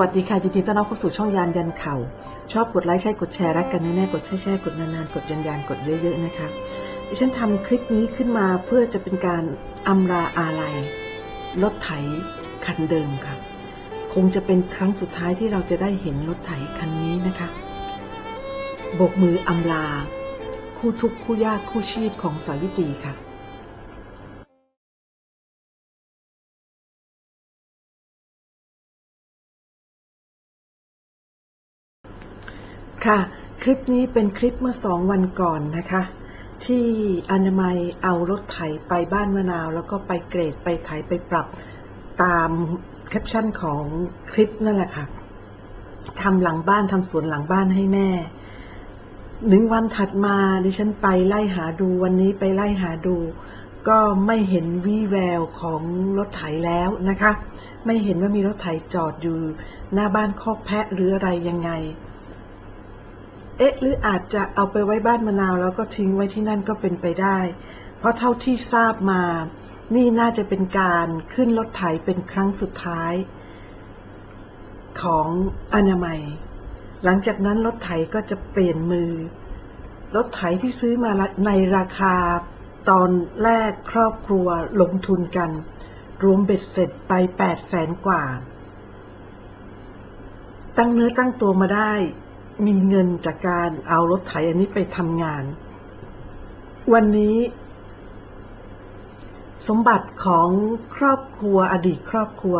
วัสดีค่ะยินดีต้อนรับเข้าสู่ช่องยานยันเข่าชอบกดไลค์ใช่กดแชร์รักกันแน่ๆกดแชร์แชร์กดนานๆกดยันยันกดเยอะๆนะคะดิฉันทำคลิปนี้ขึ้นมาเพื่อจะเป็นการอำลาอาลัยรถไถคันเดิมค่ะ คงจะเป็นครั้งสุดท้ายที่เราจะได้เห็นรถไถคันนี้นะคะโบกมืออำลา คู่ทุกข์คู่ยากคู่ชีพของสาวิตรีค่ะ ค่ะ คลิปนี้เป็นคลิปเมื่อสองวันก่อนนะคะ ที่อนามัยเอารถไถไปบ้านมะนาว แล้วก็ไปเกรดไปไถไปปรับตามแคปชั่นของคลิปนั่นแหละค่ะทำหลังบ้านทำสวนหลังบ้านให้แม่หนึ่งวันถัดมาดิฉันไปไล่หาดูวันนี้ไปไล่หาดู ก็ไม่เห็นวี่แววของรถไถแล้วนะคะ ไม่เห็นว่ามีรถไถจอดอยู่ หน้าบ้านคอกแพะหรืออะไรยังไง เอ๊ะ หรืออาจจะเอาไปไว้บ้านมะนาว แล้วก็ทิ้งไว้ที่นั่นก็เป็นไปได้ เพราะเท่าที่ทราบมา นี่น่าจะเป็นการขึ้นรถไถเป็นครั้งสุดท้าย ของอนามัย หลังจากนั้นรถไถก็จะเปลี่ยนมือ รถไถที่ซื้อมาในราคา ตอนแรกครอบครัวลงทุนกัน รวมเบ็ดเสร็จไปแปดแสนกว่า ตั้งเนื้อตั้งตัวมาได้ มีเงินจากการเอารถไถอันนี้ไปทำงาน วันนี้ สมบัติของครอบครัวอดีตครอบครัว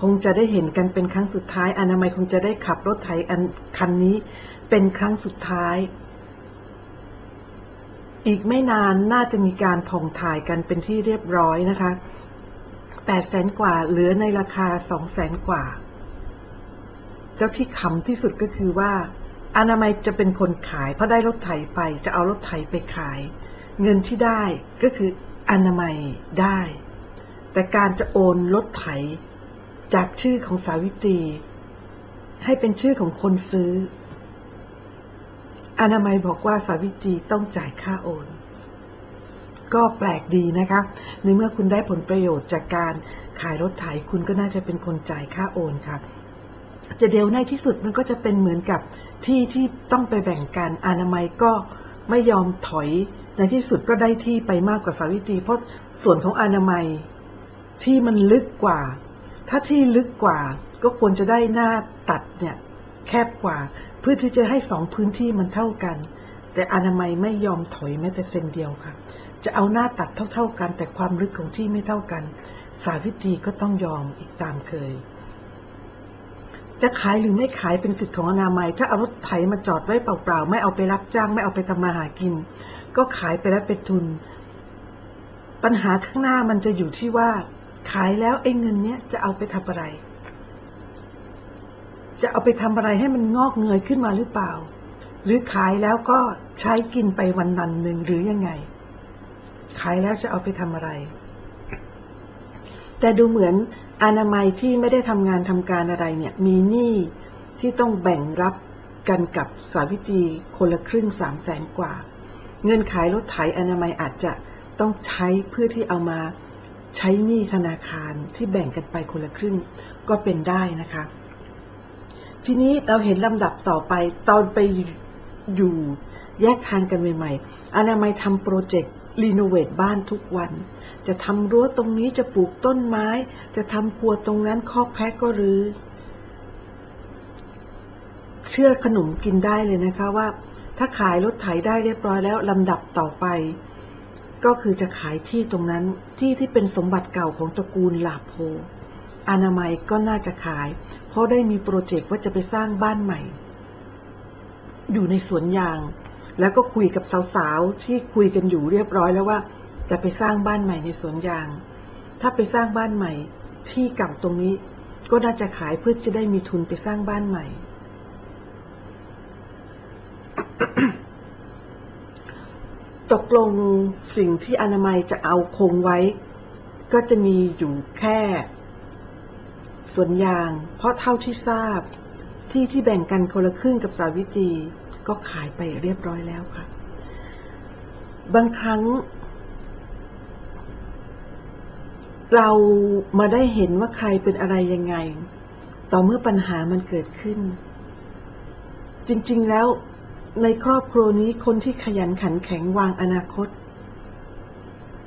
คงจะได้เห็นกันเป็นครั้งสุดท้าย อนามัยคงจะได้ขับรถไถอันคันนี้เป็นครั้งสุดท้าย อีกไม่นานน่าจะมีการผ่องถ่ายกันเป็นที่เรียบร้อยนะคะแปดแสนกว่าเหลือในราคาสองแสนกว่า เจ้าที่ขำที่สุดก็คือว่า อนามัยจะเป็นคนขายเพราะได้รถไถไป จะเอารถไถไปขาย เงินที่ได้ก็คืออนามัยได้ แต่การจะโอนรถไถ จากชื่อของสาวิตรีให้เป็นชื่อของคนซื้อ อนามัยบอกว่าสาวิตรีต้องจ่ายค่าโอน ก็แปลกดีนะคะในเมื่อคุณได้ผลประโยชน์จากการขายรถไถคุณก็น่าจะเป็นคนจ่ายค่าโอนค่ะ จะเดียวในที่สุดมันก็จะเป็นเหมือนกับที่ที่ต้องไปแบ่งกันอนามัยก็ไม่ยอมถอยในที่สุดก็ได้ที่ไปมากกว่าสาวิตรีเพราะส่วนของอนามัยที่มันลึกกว่า ถ้าที่ลึกกว่าก็ควรจะได้หน้าตัดเนี่ยแคบกว่า เพื่อที่จะให้สองพื้นที่มันเท่ากัน แต่อนามัยไม่ยอมถอยแม้แต่เซนเดียวค่ะ จะเอาหน้าตัดเท่า ๆกัน แต่ความลึกของที่ไม่เท่ากัน สาวิตรีก็ต้องยอมอีกตามเคย จะขายหรือไม่ขายเป็นสิทธิ์ของอนามัย ถ้าเอารถไถมาจอดไว้เปล่าๆ ไม่เอาไปรับจ้าง ไม่เอาไปทำมาหากิน ก็ขายไปแล้วเป็นทุน ปัญหาข้างหน้ามันจะอยู่ที่ว่า ขายแล้วไอ้เงินเนี้ยจะเอาไปทำอะไร จะเอาไปทำอะไรให้มันงอกเงยขึ้นมาหรือเปล่า หรือขายแล้วก็ใช้กินไปวันนันหนึ่งหรือยังไง ขายแล้วจะเอาไปทำอะไร แต่ดูเหมือนอนามัยที่ไม่ได้ทำงานทำการอะไรเนี่ย มีหนี้ที่ต้องแบ่งรับกันกับสาวิตรีคนละครึ่งสามแสนกว่า เงินขายรถไถอนามัยอาจจะต้องใช้เพื่อที่เอามาใช้หนี้ธนาคารที่แบ่งกันไปคนละครึ่งก็เป็นได้นะคะ ทีนี้เราเห็นลำดับต่อไปตอนไปอยู่แยกทางกันใหม่ๆอนามัยทำโปรเจกต์ รีโนเวทบ้านทุกวัน จะทำรั้วตรงนี้จะปลูกต้นไม้ จะทำครัวตรงนั้นคอกแพะก็รื้อเชื่อขนมกินได้เลยนะคะว่า ถ้าขายรถไถได้เรียบร้อยแล้วลำดับต่อไป ก็คือจะขายที่ตรงนั้นที่ที่เป็นสมบัติเก่าของตระกูลลาโพอนามัยก็น่าจะขาย เพราะได้มีโปรเจกต์ว่าจะไปสร้างบ้านใหม่ อยู่ในสวนยาง แล้วก็คุยกับสาวๆที่คุยกันอยู่เรียบร้อยแล้วว่าจะไปสร้างบ้านใหม่ในสวนยาง ถ้าไปสร้างบ้านใหม่ ที่เก่าตรงนี้ ก็น่าจะขายเพื่อจะได้มีทุนไปสร้างบ้านใหม่ ตกลงสิ่งที่อนามัยจะเอาคงไว้ ก็จะมีอยู่แค่สวนยาง เพราะเท่าที่ทราบ ที่ที่แบ่งกันคนละครึ่งกับสาวิตรี ก็ขายไปเรียบร้อยแล้วค่ะ บางครั้ง เรามาได้เห็นว่าใครเป็นอะไรยังไง ต่อเมื่อปัญหามันเกิดขึ้น จริงๆแล้วในครอบครัวนี้คนที่ขยันขันแข็งวางอนาคต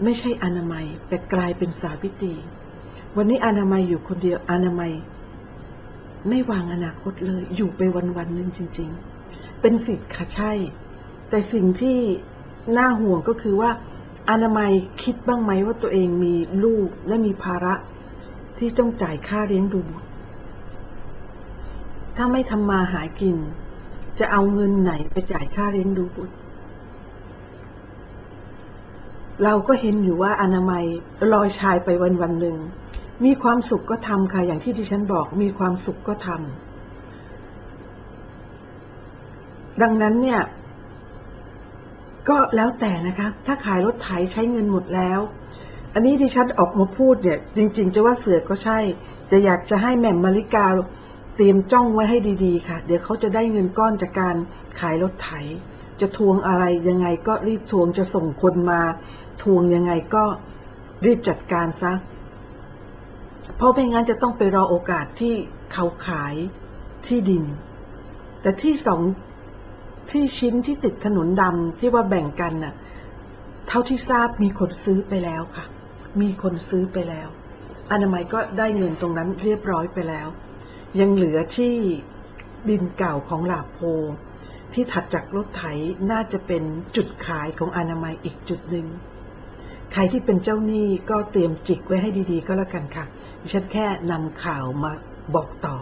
ไม่ใช่อนามัย แต่กลายเป็นสาวิตรีวันนี้อนามัยอยู่คนเดียวอนามัย ไม่วางอนาคตเลย อยู่ไปวันๆนึงจริง ๆ เป็นสิทธิ์ค่ะใช่ แต่สิ่งที่น่าห่วงก็คือว่าอนามัยคิดบ้างไหมว่าตัวเองมีลูกและมีภาระที่ต้องจ่ายค่าเลี้ยงดูบุตร ถ้าไม่ทำมาหากิน จะเอาเงินไหนไปจ่ายค่าเลี้ยงดูบุตร เราก็เห็นอยู่ว่าอนามัยลอยชายไปวันวันหนึ่ง มีความสุขก็ทำค่ะอย่างที่ดิฉันบอก มีความสุขก็ทำ ดังนั้นเนี่ย ก็แล้วแต่นะคะ ถ้าขายรถไถใช้เงินหมดแล้ว อันนี้ดิฉันออกมาพูดเนี่ย จริง ๆ จะว่าเสือก็ใช่ แต่อยากจะให้แหม่มมาริกาเตรียมจ้องไว้ให้ดีๆ ค่ะ เดี๋ยวเขาจะได้เงินก้อนจากการขายรถไถ จะทวงอะไรยังไงก็รีบทวงจะส่งคนมาทวงยังไงก็รีบจัดการซะ เพราะไม่งั้นจะต้องไปรอโอกาสที่เขาขายที่ดิน แต่ที่สอง ที่ชิ้นที่ติดถนนดำที่ว่าแบ่งกันน่ะ เท่าที่ทราบมีคนซื้อไปแล้วค่ะ มีคนซื้อไปแล้ว อนามัยก็ได้เงินตรงนั้นเรียบร้อยไปแล้ว ยังเหลือที่ดินเก่าของหลาโพ ที่ถัดจากรถไถน่าจะเป็นจุดขายของอนามัยอีกจุดหนึ่งใครที่เป็นเจ้าหนี้ก็เตรียมจิกไว้ให้ดีๆ ก็แล้วกันค่ะ ดิฉันแค่นำข่าวมาบอกต่อ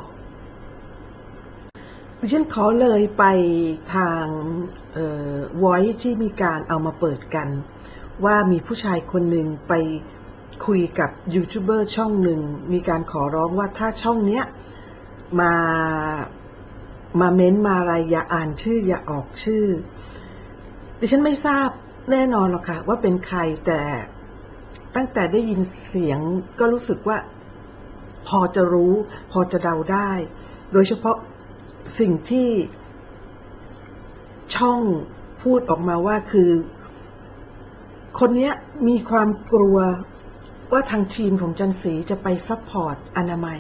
ดิฉันขอเลยไปทางเอ่อ Voice ที่มีการเอามาเปิดกัน ว่ามีผู้ชายคนหนึ่งไปคุยกับยูทูบเบอร์ช่องหนึ่งมีการขอร้องว่าถ้าช่องเนี้ยมามาเม้นมาอะไรอย่าอ่านชื่ออย่าออกชื่อ ดิฉันไม่ทราบแน่นอนหรอกค่ะ ว่าเป็นใครแต่ตั้งแต่ได้ยินเสียงก็รู้สึกว่า พอจะรู้ พอจะเดาได้ โดยเฉพาะ สิ่งที่ช่องพูดออกมาว่าคือ คนนี้มีความกลัวว่าทางทีมของจันสีจะไปซัพพอร์ตอนามัย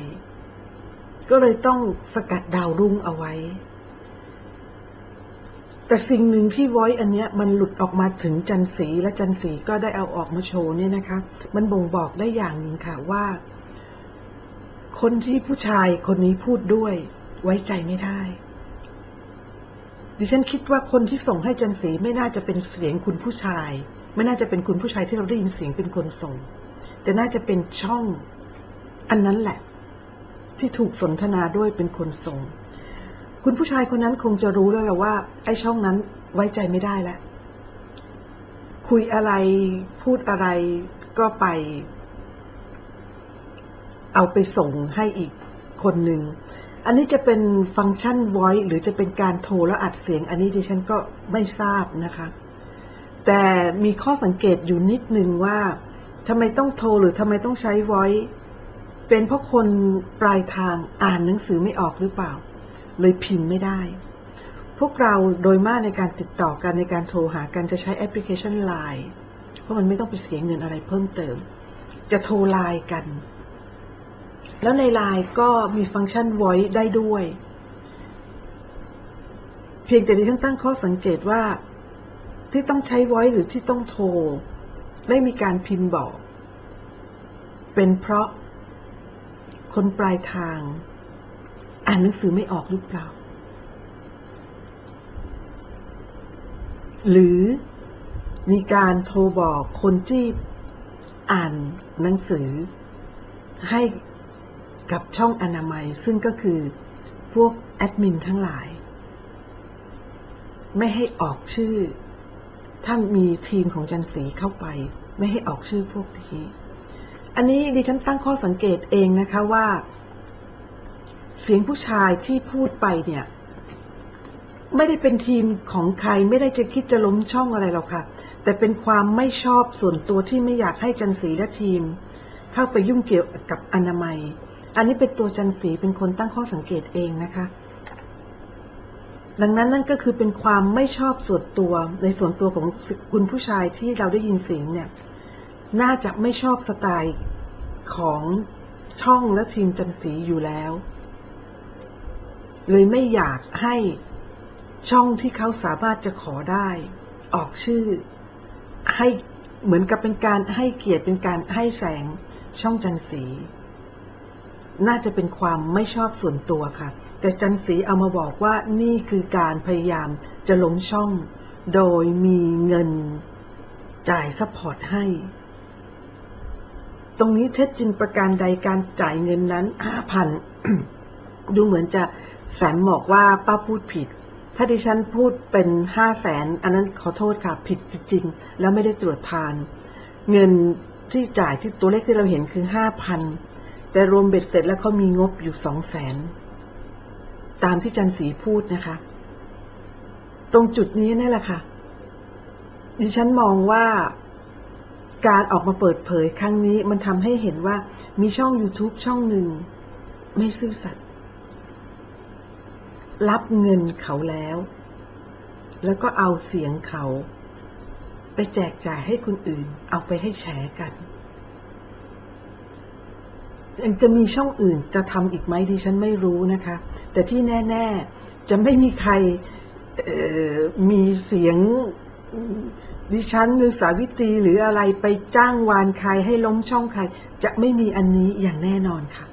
ก็เลยต้องสกัดดาวรุ่งเอาไว้ แต่สิ่งหนึ่งที่ไว้อันเนี้ยมันหลุดออกมาถึงจันสีและจันสีก็ได้เอาออกมาโชว์เนี่ยนะคะ มันบ่งบอกได้อย่างหนึ่งค่ะว่า คนที่ผู้ชายคนนี้พูดด้วย ไว้ใจไม่ได้ ดิฉันคิดว่าคนที่ส่งให้จันสีไม่น่าจะเป็นเสียงคุณผู้ชาย ไม่น่าจะเป็นคุณผู้ชายที่เราได้ยินเสียงเป็นคนส่ง แต่น่าจะเป็นช่องอันนั้นแหละ ที่ถูกสนทนาด้วยเป็นคนส่ง คุณผู้ชายคนนั้นคงจะรู้แล้วแหละว่า ไอ้ช่องนั้นไว้ใจไม่ได้แล้วคุยอะไรพูดอะไรก็ไป เอาไปส่งให้อีกคนหนึ่ง อันนี้จะเป็นฟังก์ชัน voice หรือจะเป็นการโทรแล้วอัดเสียง อันนี้ดิฉันก็ไม่ทราบนะคะ แต่มีข้อสังเกตอยู่นิดนึงว่าทำไมต้องโทรหรือทำไมต้องใช้ voice เป็นเพราะคนปลายทางอ่านหนังสือไม่ออกหรือเปล่า เลยพิมพ์ไม่ได้ พวกเราโดยมากในการติดต่อกันในการโทรหากันจะใช้แอปพลิเคชัน Line เพราะมันไม่ต้องไปเสียเงินอะไรเพิ่มเติม จะโทรไลน์กัน แล้วในไลน์ก็มีฟังก์ชัน voice ได้ด้วย เพียงแต่ดิฉันตั้งข้อสังเกตว่า ที่ต้องใช้ voice หรือที่ต้องโทรไม่มีการพิมพ์บอก เป็นเพราะคนปลายทาง อ่านหนังสือไม่ออกหรือเปล่า หรือมีการโทรบอกคนที่อ่านหนังสือให้ กับช่องอนามัย ซึ่งก็คือพวกแอดมินทั้งหลาย ไม่ให้ออกชื่อ ถ้ามีทีมของจันสีเข้าไป ไม่ให้ออกชื่อพวกนี้ อันนี้ดิฉันตั้งข้อสังเกตเองนะคะว่า เสียงผู้ชายที่พูดไปเนี่ย ไม่ได้เป็นทีมของใครไม่ได้จะคิดจะล้มช่องอะไรหรอกค่ะ แต่เป็นความไม่ชอบส่วนตัวที่ไม่อยากให้จันสีและทีม เข้าไปยุ่งเกี่ยวกับอนามัย อันนี้เป็นตัวจันสีเป็นคนตั้งข้อสังเกตเองนะคะ ดังนั้นนั่นก็คือเป็นความไม่ชอบส่วนตัวในส่วนตัวของคุณผู้ชายที่เราได้ยินเสียงเนี่ย น่าจะไม่ชอบสไตล์ของช่องและทีมจันสีอยู่แล้ว เลยไม่อยากให้ช่องที่เขาสามารถจะขอได้ ออกชื่อให้เหมือนกับเป็นการให้เกียรติเป็นการให้แสง ช่องจันสี น่าจะเป็นความไม่ชอบส่วนตัวค่ะ แต่จันสีเอามาบอกว่านี่คือการพยายามจะลงช่อง โดยมีเงินจ่ายซัพพอร์ตให้ ตรงนี้เท็จจริงประการใดการจ่ายเงินนั้นห้าพันดูเหมือนจะแสนบอกว่าป้าพูดผิด ถ้าดิฉันพูดเป็นห้าแสนอันนั้นขอโทษค่ะ ผิดจริง ๆ แล้วไม่ได้ตรวจทาน เงิน ที่จ่ายที่ตัวเลขที่เราเห็นคือห้าพันแต่รวมเบ็ดเสร็จแล้วเขามีงบอยู่สองแสนตามที่จันสีพูดนะคะ ตรงจุดนี้นี่แหละค่ะ ดิฉันมองว่าการออกมาเปิดเผยครั้งนี้มันทำให้เห็นว่ามีช่อง YouTube ช่องหนึ่ง ไม่ซื่อสัตย์รับเงินเขาแล้ว แล้วก็เอาเสียงเขา ไปแจกจ่ายให้คนอื่น เอาไปให้แชร์กันยังจะมีช่องอื่นจะทำอีกไหมดิฉันไม่รู้นะคะ แต่ที่แน่ ๆ จะไม่มีใครมีเสียงดิฉันหรือสาวิตรีหรืออะไรไปจ้างวานใครให้ล้มช่องใคร จะไม่มีอันนี้อย่างแน่นอนค่ะ